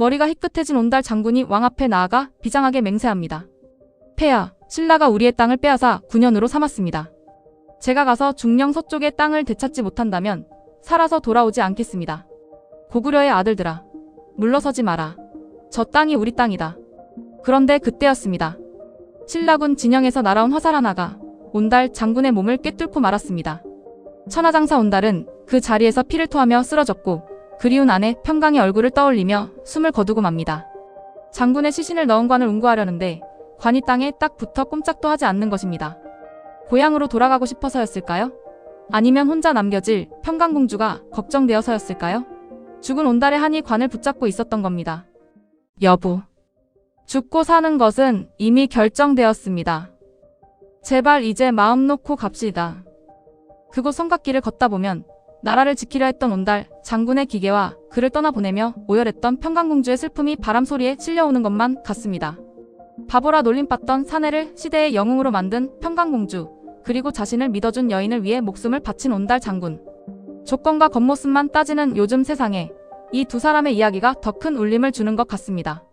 머리가 희끗해진 온달 장군이 왕 앞에 나아가 비장하게 맹세합니다. 폐하, 신라가 우리의 땅을 빼앗아 9년으로 삼았습니다. 제가 가서 중령 서쪽의 땅을 되찾지 못한다면 살아서 돌아오지 않겠습니다. 고구려의 아들들아, 물러서지 마라. 저 땅이 우리 땅이다. 그런데 그때였습니다. 신라군 진영에서 날아온 화살 하나가 온달 장군의 몸을 꿰뚫고 말았습니다. 천하장사 온달은 그 자리에서 피를 토하며 쓰러졌고 그리운 아내 평강의 얼굴을 떠올리며 숨을 거두고 맙니다. 장군의 시신을 넣은 관을 운구하려는데 관이 땅에 딱 붙어 꼼짝도 하지 않는 것입니다. 고향으로 돌아가고 싶어서였을까요? 아니면 혼자 남겨질 평강공주가 걱정되어서였을까요? 죽은 온달의 한이 관을 붙잡고 있었던 겁니다. 여부. 죽고 사는 것은 이미 결정되었습니다. 제발 이제 마음 놓고 갑시다. 그곳 성곽길을 걷다 보면 나라를 지키려 했던 온달 장군의 기계와 그를 떠나보내며 오열했던 평강공주의 슬픔이 바람 소리에 실려오는 것만 같습니다. 바보라 놀림받던 사내를 시대의 영웅으로 만든 평강공주 그리고 자신을 믿어준 여인을 위해 목숨을 바친 온달 장군 조건과 겉모습만 따지는 요즘 세상에 이 두 사람의 이야기가 더 큰 울림을 주는 것 같습니다.